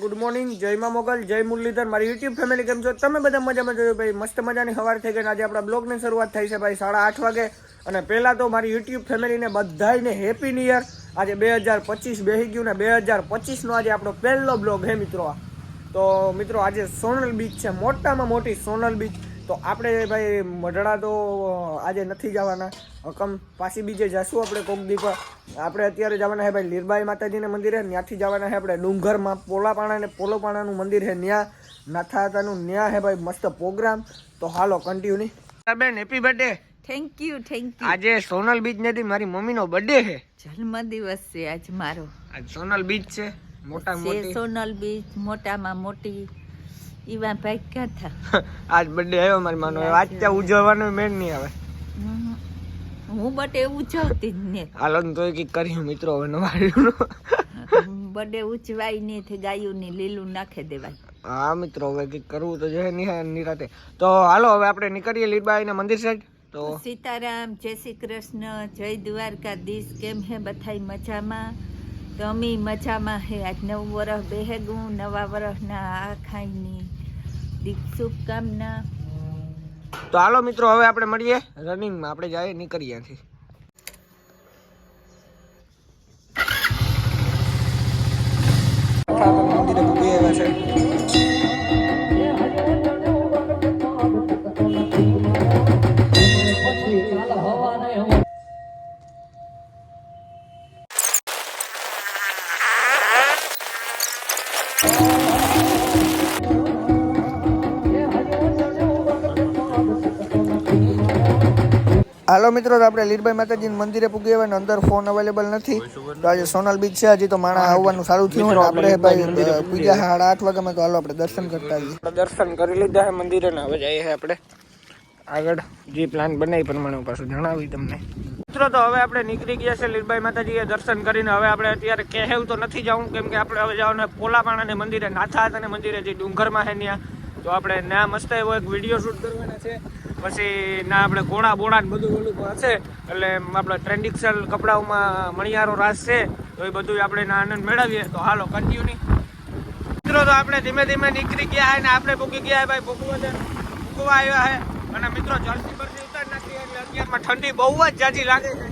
Good morning જય મા મોગલ જય મુરલીધર મારી યુટ્યુબ ફેમિલી કેમ છો? તમે બધા મજામાં જોયું ભાઈ, મસ્ત મજાની સવાર થઈ ગઈ આજે આપણા બ્લોગની શરૂઆત થઈ છે ભાઈ, સાડા આઠ વાગે. અને પહેલાં તો મારી યુટ્યુબ ફેમિલીને બધાયને હેપી ન્યુ યર આજે બે હજાર પચીસ બેસી ગયું ને બે હજાર પચીસનો આજે આપણો પહેલો બ્લોગ હે મિત્રો તો મિત્રો, આજે સોનલ બીચ છે, મોટામાં મોટી સોનલ બીચ તો આપણે ભાઈ મઢડા તો આજે નથી જવાના. હકમ પાછી બીજે જશું આપણે કોક દી પર આપણે અત્યારે જવાના છે ભાઈ લીરબાઈ માતાજીના મંદિરે ત્યાંથી જવાના છે આપણે ડુંગરમાં. પોલાપાણા ને પોલોપાણાનું મંદિર છે ન્યા. નાથાતાનું ન્યા છે ભાઈ મસ્ત પ્રોગ્રામ. તો હાલો કન્ટિન્યુ બેન happy birthday thank you thank you આજે સોનલ બીચ નથી મારી મમ્મીનો બર્થડે છે. જન્મદિવસ છે આજ મારો. આજ સોનલ બીચ છે મોટા મોટી. સોનલ બીચ મોટામાં મોટી. ઈવા ભાઈ ક્યાં થા? આજ બર્થડે આવ્યો મારી માનો આજ ત્યાં ઉજવવાનો મેળ નહીં આવે. હું બટે ઉજવતી જ ને હાલો તો તોય કરી મિત્રો હવે નવાડ્યું બડે ઉજવાય ને થી ગાયું ની લીલું નાખી દેવાય. હા મિત્રો હવે કંઈક કરવું તો જોઈએ નિહા નિરાતે. તો હાલો હવે આપણે નીકળીએ લીરબાઈના મંદિર સાઈડ તો સીતારામ જય શ્રી કૃષ્ણ જય દ્વારકાધીશ કેમ હે બધાય મજામાં? તો અમે મજામાં હે. આજ નવું વરસ બેહેગું નવા વરસના આ ખાઈની દીપ શુભકામના તો હાલો મિત્રો હવે આપણે મળીએ. રનિંગમાં આપણે જાય નીકળીએ અહીંથી. મંદિરે આવ્યા છે. મિત્રો આપણે લીરબાઈ માતાજીના મંદિરે પૂગી આવ્યા ને અંદર ફોન અવેલેબલ નથી. તો આજે સોનલ બીચ છે હજી તો માણા આવવાનું સારું થયું ને આપણે ભાઈ પૂજા સાડા આઠ વાગ્યામાં તો હાલો આપણે દર્શન કરતા આવીએ. દર્શન કરી લીધા છે મંદિરે ને હવે જઈએ આપણે. આગળ જે પ્લાન બનાવી પ્રમાણે હું પાછું જણાવી તમને. મિત્રો તો હવે આપણે નીકળી ગયા છે લીરબાઈ માતાજીએ દર્શન કરીને. હવે આપણે અત્યારે કહેવ તો નથી જવું કેમ કે આપણે હવે જવાનું પોલાપાણાને મંદિરે નાથા હતા મંદિરે જે ડુંગરમાં છે ત્યાં. તો આપણે ના મસ્ત એવો એક વીડિયો શૂટ કરવાના છે. પછી ના આપણે ઘોડા બોડા બધું ઓલું હશે. એટલે આપણે ટ્રેન્ડિક્સલ કપડાઓમાં મણિયારો રાસ છે, તો એ બધું આપણે એના આનંદ મેળવીએ. તો હાલો કન્ટિન્યુ મિત્રો, તો આપણે ધીમે ધીમે નીકળી ગયા હે ને આપણે ભૂકી ગયા ભાઈ ભૂકવા ભૂકવા આવ્યા હે. અને મિત્રો જલ્દી પરથી ઉતાર નાખી એટલે અત્યારમાં ઠંડી બહુ જ જાજી લાગે છે.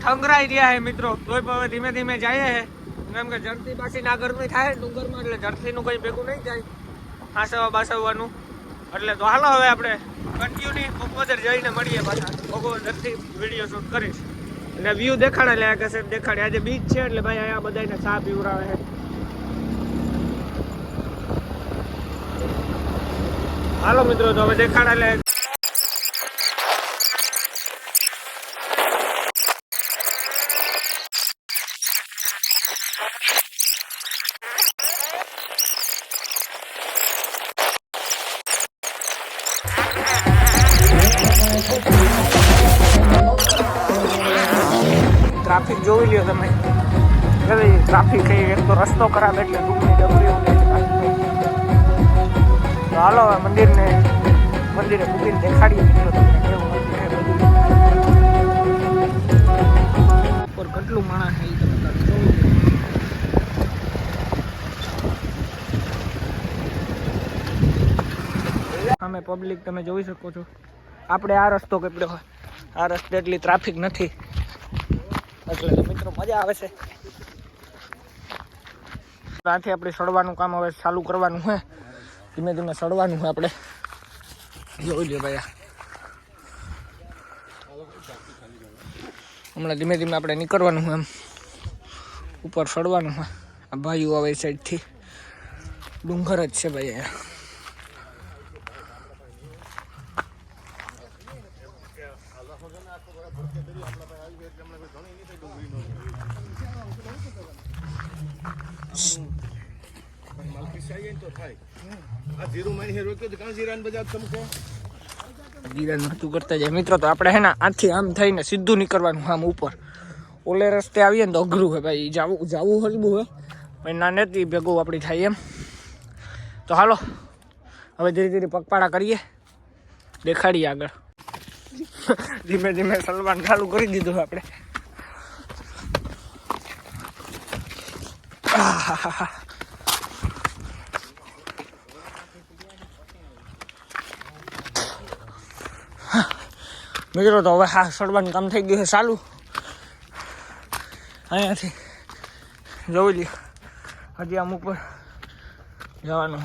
ઠંગરાઈ રહ્યા હે મિત્રો, તોય હવે ધીમે ધીમે જાય હે. કેમ કે જર્સી પાછી ના ગરમી થાય ડુંગરમાં, એટલે જર્સીનું કંઈ ભેગું નહીં જાય હાસવા બાસવવાનું. એટલે તો હાલો હવે આપણે કન્ટિન્યુ બપોદર જઈને મળીએ પાછા. નથી વીડિયો શૂટ કરીશ. અને વ્યૂ દેખાડે એટલે કે સાહેબ દેખાડે. આજે બીચ છે એટલે ભાઈ અહીંયા બધાને ચા પીવડાવે છે. હાલો મિત્રો, તો હવે દેખાડે લે. ટ્રાફિક એક તો રસ્તો ખરાબ એટલે દુઃખની ડબરીઓ ને તો હાલો હવે મંદિરને, મંદિરે મૂકીને દેખાડીએ મિત્રો તમને કેટલું માણસ છે તમે. સામે પબ્લિક તમે જોઈ શકો છો. આપણે આ રસ્તો કપડ્યો હોય. આ રસ્તે એટલી ટ્રાફિક નથી. એટલે મિત્રો મજા આવે છે. ત્યાંથી આપણે સડવાનું કામ હવે ચાલુ કરવાનું છે ધીમે ધીમે સડવાનું છે આપણે. જોઈ લો ભાઈ. હમણાં ધીમે ધીમે આપણે નીકળવાનું છે એમ. ઉપર સડવાનું છે આ ભાઈઓ આવે સાઈડથી ડુંગર જ છે ભાઈ અહીંયા. જીરાનું હતું કરતા જાય. મિત્રો, તો આપણે હે ને આથી આમ થઈને સીધું નીકળવાનું આમ ઉપર. ઓલે રસ્તે આવીએ ને તો અઘરું હે ભાઈ. જાવું જાવું હલવું હે. પણ ના નથી ભેગું આપણી થાય એમ. તો હાલો, હવે ધીરે ધીરે પગપાળા કરીએ. દેખાડીએ આગળ. ધીમે ધીમે સલમાન ચાલુ કરી દીધું આપણે. આહાહા. મિત્રો તો હવે હા સડવાનું કામ થઈ ગયું છે, ચાલુ. અહીંયાથી જોઈ લ્યો. હજી આમ ઉપર જવાનું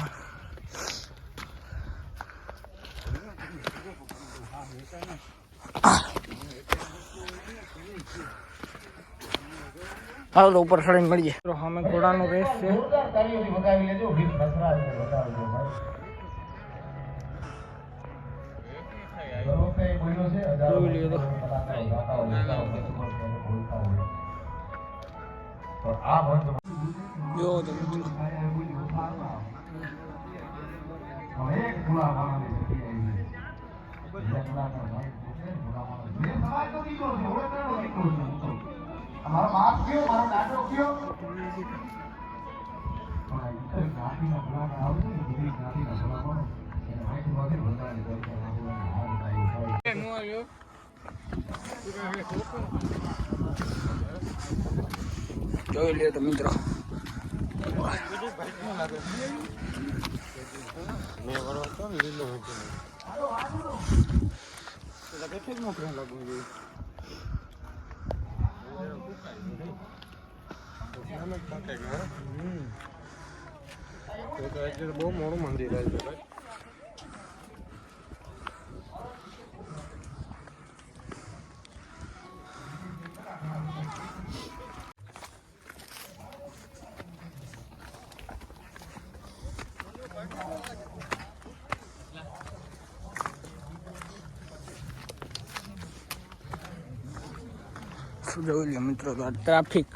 હાલો તો ઉપર ચડીને મળીએ. તો અમે ઘોડાનો રેસ છે. જોઈ તો જો તો જોઈ લે તો મિત્રો બહુ મોડું મંદિર આવ્યું જોઈ લે મિત્રો તો ટ્રાફિક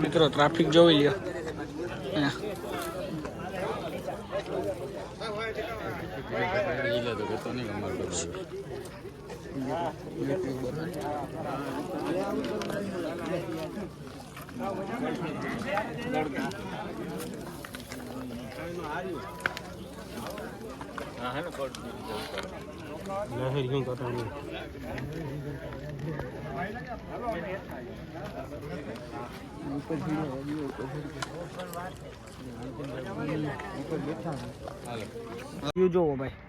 મિત્રો ટ્રાફિક જોઈ લ્યો. લહેરિયું વ્યૂ જોવો ભાઈ.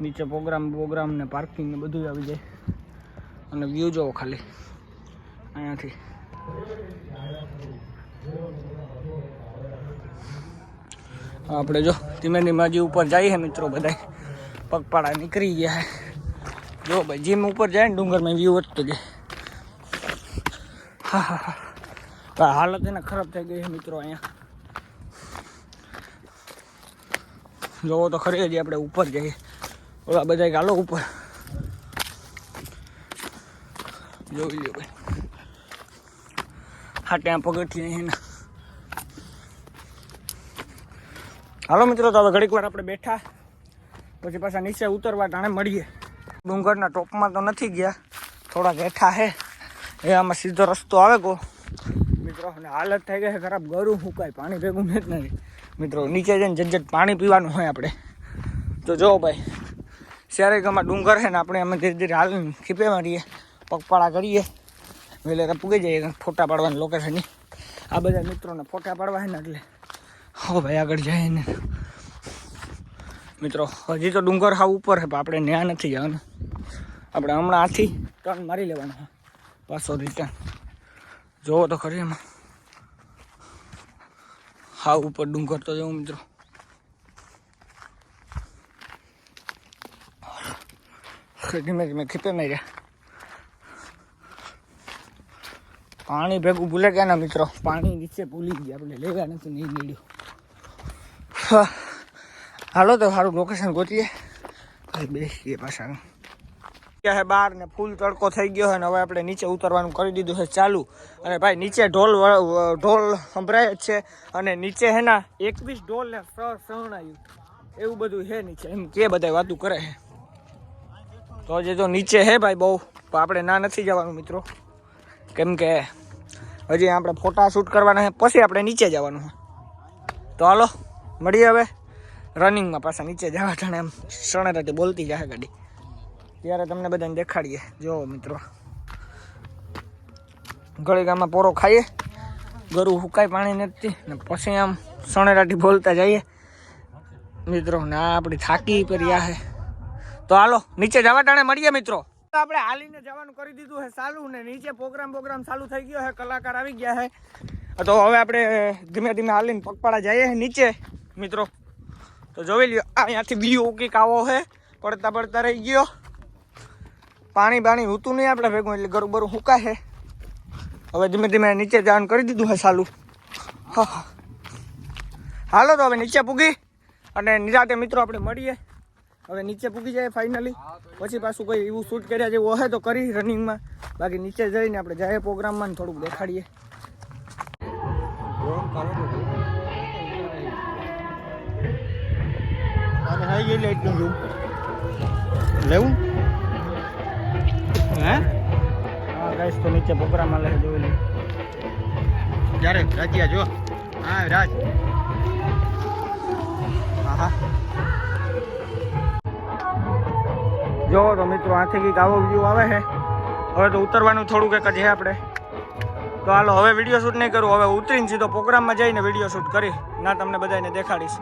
નીચે પ્રોગ્રામ પ્રોગ્રામ ને પાર્કિંગ ને બધું આવી જાય. અને વ્યૂ જોવો ખાલી. અહીંયાથી. આપણે જો ધીમે ધીમે હજી ઉપર જઈએ મિત્રો બધા પગપાળા નીકળી ગયા જો ભાઈ જીમ ઉપર જાય ને ડુંગરમાં વ્યૂ વધતો જાય. હા હા હા. હાલત એને ખરાબ થઈ ગઈ છે મિત્રો અહીંયા. જોવો તો ખરી હજી આપણે ઉપર જઈએ. ઓલા બધા ગાલો ઉપર. જોઈ લો ભાઈ. હા ત્યાં પગથી એના. હાલો મિત્રો, તો હવે ઘડીક વાર આપણે બેઠા. પછી પાછા નીચે ઉતરવા ટાણે મળીએ. ડુંગરના ટોપમાં તો નથી ગયા. થોડા બેઠા હે. એ આમાં સીધો રસ્તો આવે કો મિત્રો, અને હાલત થઈ ગઈ છે ખરાબ. ગરું હુકાય પાણી ભેગું મેં જ નથી. મિત્રો, નીચે જઈને જજ્જટ પાણી પીવાનું હોય આપણે. તો જો ભાઈ. શેરેગામાં ડુંગર છે ને આપણે અમે ધીરે ધીરે હાલ ખીપે મારીએ, પગપાળા કરીએ. વહેલે પૂગી જઈએ ફોટા પાડવાની લોકેશનની આ બધા મિત્રોને ફોટા પાડવા છે ને એટલે હો ભાઈ આગળ જાય ને. મિત્રો, હજી તો ડુંગર હા ઉપર છે, પણ આપણે ન્યા નથી જવાનું. આપણે હમણાં આથી ટર્ન મારી લેવાનો પાછો રિટર્ન જોવો તો ખરી એમાં. હા ઉપર ડુંગર તો જવું, મિત્રો. ધીમે ધીમે ખીપે ગયા પાણી ભેગું ભૂલે ગયા ના મિત્રો. પાણી નીચે ભૂલી ગયા. આપણે લેવા નથી, નહીં મળ્યું. હાલો તો સારું લોકેશન ગોતીએ. બેસીએ પાછા. છે બહાર ને ફૂલ તડકો થઈ ગયો છે ને હવે આપણે નીચે ઉતરવાનું કરી દીધું છે ચાલુ. અને ભાઈ, નીચે ઢોલ ઢોલ સંભળાય જ છે. અને નીચે હે ના એકવીસ ઢોલ ને સહણાયું એવું બધું છે નીચે. એમ કે બધા વાતું કરે છે તો જે તો નીચે હે ભાઈ બહુ પણ આપણે ના નથી જવાનું મિત્રો. કેમ કે હજી આપણે ફોટા શૂટ કરવાના છે પછી આપણે નીચે જવાનું છે તો હાલો, મળીએ હવે રનિંગમાં પાછા નીચે જવા ટાણે એમ સણેરાથી બોલતી જાય ગાડી. ત્યારે તમને બધાને દેખાડીએ. જો મિત્રો ગળી ગામમાં પોરો ખાઈએ, ગરું હુકાય પાણી નથી, ને પછી આમ સણેરાથી બોલતા જઈએ. મિત્રો, ને આ આપણી થાકી પર્યા છે તો હાલો, નીચે જવા ટાણે મળીએ મિત્રો. તો આપણે હાલીને જવાનું કરી દીધું છે ચાલુ ને નીચે પ્રોગ્રામ પ્રોગ્રામ ચાલુ થઈ ગયો છે કલાકાર આવી ગયા છે તો હવે આપણે ધીમે ધીમે હાલીને પગપાળા જઈએ હે નીચે, મિત્રો. તો જોઈ લ્યો અહીંયાથી બીજું ઉકી આવો છે પડતા પડતા રહી ગયો. પાણી બાણી હોતું નહીં આપણે ભેગું, એટલે ગરું બરું છે હવે ધીમે ધીમે નીચે જવાનું કરી દીધું હે ચાલુ. હા. હાલો તો હવે નીચે પૂગી અને નિરાતે મિત્રો આપણે મળીએ. હવે નીચે પૂગી જાય ફાઇનલી પછી પાછું કોઈ એવું શૂટ કર્યા જેવું હોય તો કરી રનિંગમાં બાકી નીચે જઈને આપણે જાય પ્રોગ્રામમાં થોડુંક દેખાડીએ. લેવું? હે? હા ગાઈસ તો નીચે પ્રોગ્રામમાં લઈ જોઈ લે. જ્યારે રાજ્યા જો. હા રાજ. હા હા જો, તો મિત્રો, આથી કંઈક આવો વ્યૂ આવે છે. હવે તો ઉતરવાનું થોડુંક એક જ છે આપણે. તો હાલો, હવે વીડિયો શૂટ નહીં કરું, હવે ઉતરીને સીધો પ્રોગ્રામમાં જઈને વીડિયો શૂટ કરી. ના, તમને બધાને દેખાડીશ.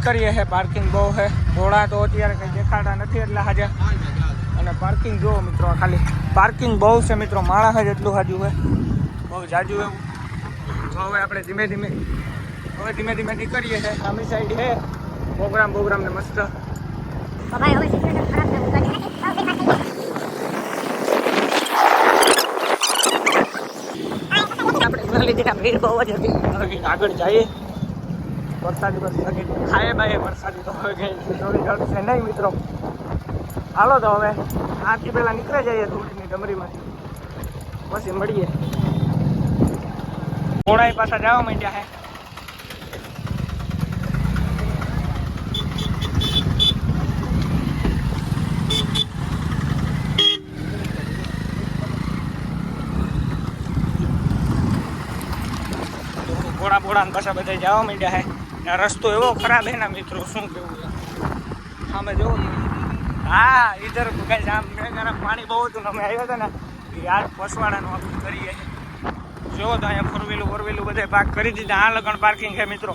નીકળીએ છે પાર્કિંગ બહુ છે ઘોડા તો અત્યારે કંઈ દેખાડા નથી એટલે હાજર અને પાર્કિંગ જુઓ મિત્રો ખાલી. પાર્કિંગ બહુ છે મિત્રો માણસ જ એટલું હાજુ છે બહુ જાજુ એવું. તો હવે આપણે ધીમે ધીમે હવે ધીમે ધીમે નીકળીએ છે સામી સાઈડ છે પ્રોગ્રામ પ્રોગ્રામ ને મસ્ત. આપણે લીધે ભીડ બહુ જ હતી. હવે આગળ જઈએ. વરસાદી ખાય બાય વરસાદી તો હવે કઈ જોડી જડશે નહીં મિત્રો. હાલો તો હવે આથી પહેલાં નીકળી જઈએ ધૂળની ડમરીમાંથી. પછી મળીએ. ઘોડાઈ પાછા જવા માંડ્યા હે. ઘોડા ઘોડા પાછા બધા જવા માંડ્યા હે. રસ્તો એવો ખરાબ હે ના મિત્રો, શું કેવું અમે જોવો. હા, ઈધર કઈ આમ મેં પાણી બહુ હતું અમે આવ્યા હતા ને યાર પસવાડાનું આપણે કરીએ. જોવો તો અહીંયા ફોર વ્હીલું ફોર વ્હીલું બધે પાર્ક કરી દીધા. આ લગન પાર્કિંગ છે મિત્રો.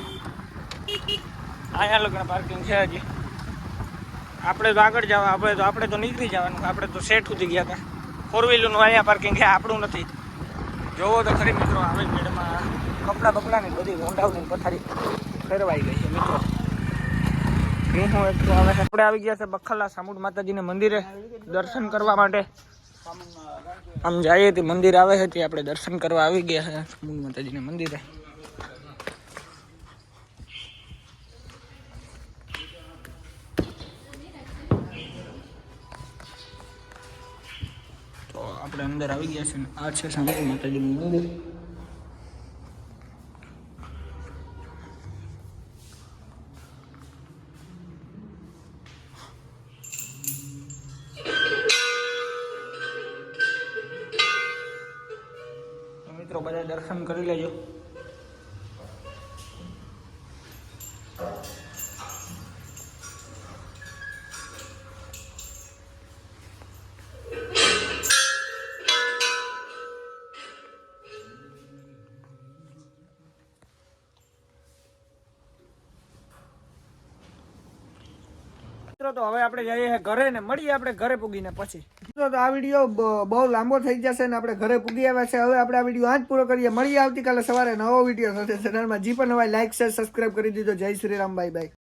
અહીંયા લગણ પાર્કિંગ છે હજી. આપણે તો આગળ જવા, આપણે તો આપણે તો નીકળી જવાનું. આપણે તો સેટ સુધી ગયા હતા. ફોર વ્હીલરનું અહીંયા પાર્કિંગ છે, આપણું નથી. જોવો તો ખરી મિત્રો, આવી ભીડમાં કપડાં બપડાની બધી ઊંડાવની પથારી. ફેરવાઈ ગઈ છે, મિત્રો. હું હું આવી ગયા છે બખલા સામુડ માતાજીને મંદિરે દર્શન કરવા માટે. આમ જઈએ તે મંદિર આવે છે, તે આપણે દર્શન કરવા આવી ગયા છે મંદિરે. તો આપણે અંદર આવી ગયા છે આ છે સામુડ માતાજીનું મંદિર. તો હવે આપણે જઈએ ઘરે ને મળીએ આપણે ઘરે પૂગીને પછી. તો આ વીડિયો બહુ લાંબો થઈ જશે ને આપણે ઘરે પૂગી આવ્યા છે. હવે આપણે આ વીડિયો આજ પૂરો કરીએ. મળીએ આવતીકાલે સવારે નવો વીડિયો સાથે. ચેનલમાં જી પણ નવા લાઈક શેર સબસ્ક્રાઇબ કરી દીધો. જય શ્રી રામ બાય બાય